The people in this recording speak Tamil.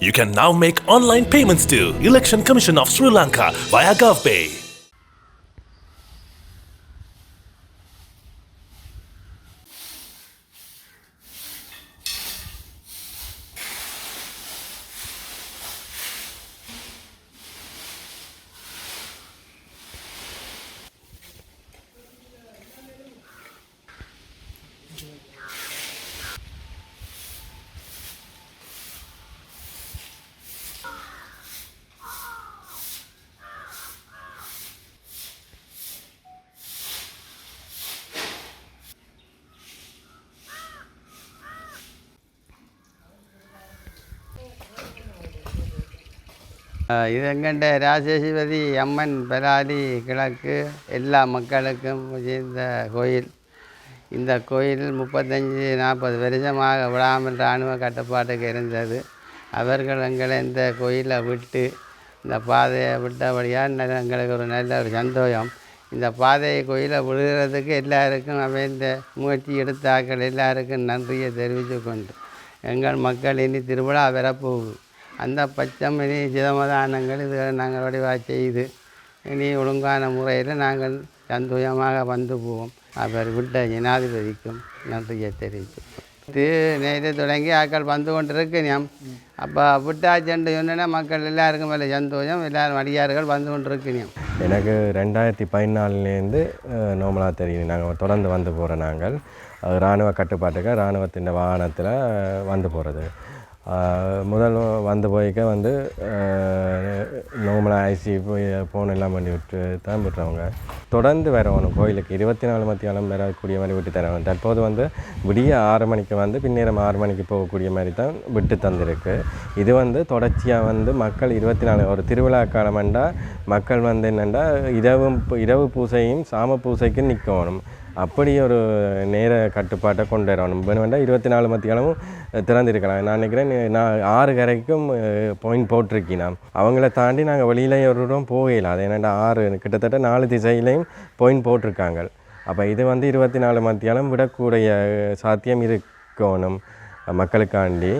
You can now make online payments to Election Commission of Sri Lanka via GovPay. ஆஹ் இது எங்கண்ட ராஜேஸ்வரி அம்மன் பலாலி கிழக்கு எல்லா மக்களுக்கும் இந்த கோயில். இந்த கோயில் முப்பத்தஞ்சு நாற்பது வருஷமாக விடாமல் இராணுவ கட்டுப்பாட்டுக்கு இருந்தது. அவர்கள் எங்களை இந்த கோயிலை விட்டு இந்த பாதையை விட்டபடியாக நல்ல- எங்களுக்கு ஒரு நல்ல ஒரு சந்தோஷம். இந்த பாதையை கோயிலை விழுகிறதுக்கு எல்லாருக்கும் அவை இந்த முயற்சி எடுத்தாக்கள் எல்லாருக்கும் நன்றியை தெரிவித்து கொண்டு எங்கள் மக்கள் இனி திருவிழா வரப்போகுது. அந்த பச்சம் இனி சிதமதானங்கள் இது நாங்கள் வடிவாக செய்து இனி ஒழுங்கான முறையில் நாங்கள் சந்தோஷமாக வந்து போவோம். அவர் விட்ட ஜனாதிபதிக்கும் நன்றியை தெரிவித்து இது நேற்று தொடங்கி ஆட்கள் வந்து கொண்டு இருக்கணும் அப்போ விட்டாச்சென்று சொன்னா மக்கள் எல்லாருக்கும் மேலே சந்தோஷம் எல்லாரும் அடியார்கள் வந்து கொண்டு இருக்கணும் எனக்கு ரெண்டாயிரத்தி பதினாலுலேருந்து நோமலாக தெரியும் நாங்கள் தொடர்ந்து வந்து போகிறோம் நாங்கள். ராணுவ இராணுவ கட்டுப்பாட்டுக்கு இராணுவத்தின் வாகனத்தில் வந்து போகிறது முதல் வந்து போய்க்க வந்து நோமலாக ஐசி ஃபோன் எல்லாம் பண்ணி விட்டு தான் விட்டுறவங்க தொடர்ந்து வரணும் கோயிலுக்கு இருபத்தி நாலு மத்தியானம் வரக்கூடிய மாதிரி விட்டு தரவன் தற்போது வந்து விடிய ஆறு மணிக்கு வந்து பின்னேரம் ஆறு மணிக்கு போகக்கூடிய மாதிரி தான் விட்டு தந்திருக்கு. இது வந்து தொடர்ச்சியாக வந்து மக்கள் இருபத்தி நாலு ஒரு திருவிழா காலமெண்டா மக்கள் வந்து என்னென்னா இரவும் இரவு பூசையும் சாம பூசைக்கும் நிற்கணும். அப்படி ஒரு நேர கட்டுப்பாட்டை கொண்டு வரணும் வேணுமெண்டா இருபத்தி நாலு மத்தியானமும் திறந்திருக்கலாம். நான் நினைக்கிறேன் நான் ஆறு கரைக்கும் பாயிண்ட் போட்டிருக்கேன் நான் அவங்கள தாண்டி நாங்கள் வெளியில் ஒருவரும் போகல. அது என்னென்னா ஆறு கிட்டத்தட்ட நாலு திசையிலையும் பாயிண்ட் போட்டிருக்காங்க. அப்போ இது வந்து இருபத்தி நாலு மத்தியானம் விடக்கூடிய சாத்தியம் இருக்கணும் மக்களுக்காண்டி.